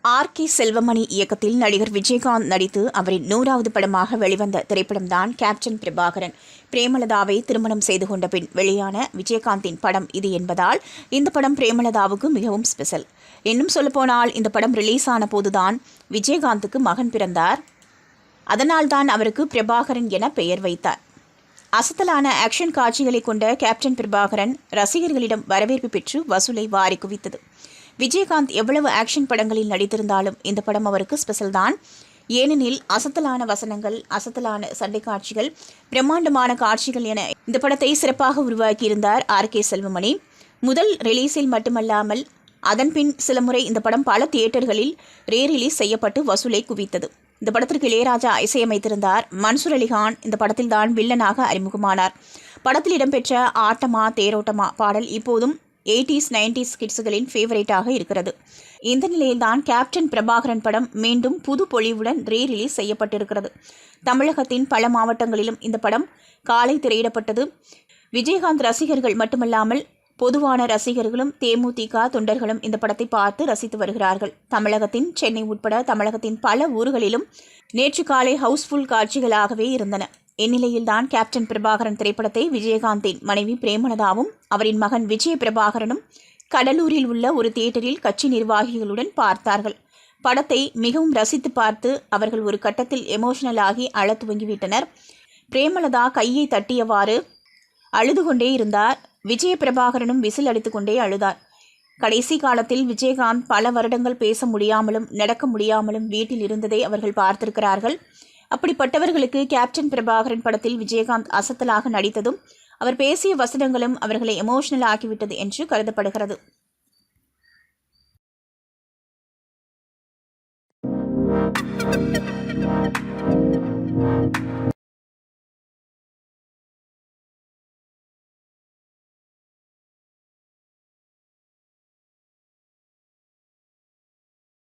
R. K. Selvamani இயக்கத்தில் நடிகர் விஜயகாந்த் நடித்து அவரின் நூறாவது படமாக வெளிவந்த திரைப்படம்தான் கேப்டன் பிரபாகரன். பிரேமலதாவை திருமணம் செய்து கொண்ட பின் வெளியான விஜயகாந்தின் படம் இது என்பதால் இந்த படம் பிரேமலதாவுக்கு மிகவும் ஸ்பெஷல் இன்னும் சொல்லப்போனால் இந்த படம் ரிலீஸ் ஆன போதுதான் விஜயகாந்துக்கு மகன் பிறந்தார். அதனால்தான் அவருக்கு பிரபாகரன் என பெயர் வைத்தார். அசத்தலான ஆக்ஷன் காட்சிகளை கொண்ட கேப்டன் பிரபாகரன் ரசிகர்களிடம் வரவேற்பு பெற்று வசூலை வாரி குவித்தது. விஜயகாந்த் எவ்வளவு ஆக்ஷன் படங்களில் நடித்திருந்தாலும் இந்த படம் அவருக்கு ஸ்பெஷல் தான். ஏனெனில் அசத்தலான வசனங்கள் அசத்தலான சண்டை காட்சிகள் பிரம்மாண்டமான காட்சிகள் என இந்த படத்தை சிறப்பாக உருவாக்கியிருந்தார் ஆர். கே. செல்வமணி. முதல் ரிலீஸில் மட்டுமல்லாமல் அதன்பின் சில முறை இந்த படம் பல தியேட்டர்களில் ரே ரிலீஸ் செய்யப்பட்டு வசூலை குவித்தது. இந்த படத்திற்கு இளையராஜா இசையமைத்திருந்தார். மன்சூர் அலிகான் இந்த படத்தில்தான் வில்லனாக அறிமுகமானார். படத்தில் இடம்பெற்ற ஆட்டமா தேரோட்டமா பாடல் இப்போதும் எயிட்டிஸ் நைன்டிஸ் கிட்ஸுகளின் ஃபேவரேட்டாக இருக்கிறது. இந்த நிலையில்தான் கேப்டன் பிரபாகரன் படம் மீண்டும் புது பொழிவுடன் ரீ ரிலீஸ் செய்யப்பட்டிருக்கிறது. தமிழகத்தின் பல மாவட்டங்களிலும் இந்த படம் காலை திரையிடப்பட்டது. விஜயகாந்த் ரசிகர்கள் மட்டுமல்லாமல் பொதுவான ரசிகர்களும் தேமுதிக தொண்டர்களும் இந்த படத்தை பார்த்து ரசித்து வருகிறார்கள். தமிழகத்தின் சென்னை உட்பட தமிழகத்தின் பல ஊர்களிலும் நேற்று காலை ஹவுஸ்ஃபுல் காட்சிகளாகவே இருந்தன. இந்நிலையில்தான் கேப்டன் பிரபாகரன் திரைப்படத்தை விஜயகாந்தின் மனைவி பிரேமலதாவும் அவரின் மகன் விஜய பிரபாகரனும் கடலூரில் உள்ள ஒரு தியேட்டரில் கட்சி நிர்வாகிகளுடன் பார்த்தார்கள். படத்தை மிகவும் ரசித்து பார்த்து அவர்கள் ஒரு கட்டத்தில் எமோஷனல் ஆகி அழத் துவங்கிவிட்டனர். பிரேமலதா கையை தட்டியவாறு அழுது கொண்டே இருந்தார். விஜய பிரபாகரனும் விசில் அடித்துக்கொண்டே அழுதார் கடைசி காலத்தில் விஜயகாந்த் பல வருடங்கள் பேச முடியாமலும் நடக்க முடியாமலும் வீட்டில் இருந்ததை அவர்கள் பார்த்திருக்கிறார்கள். அப்படிப்பட்டவர்களுக்கு கேப்டன் பிரபாகரன் படத்தில் விஜயகாந்த் அசத்தலாக நடித்ததும் அவர் பேசிய வசனங்களும் அவர்களை எமோஷனல் ஆக்கிவிட்டது என்று கருதப்படுகிறது.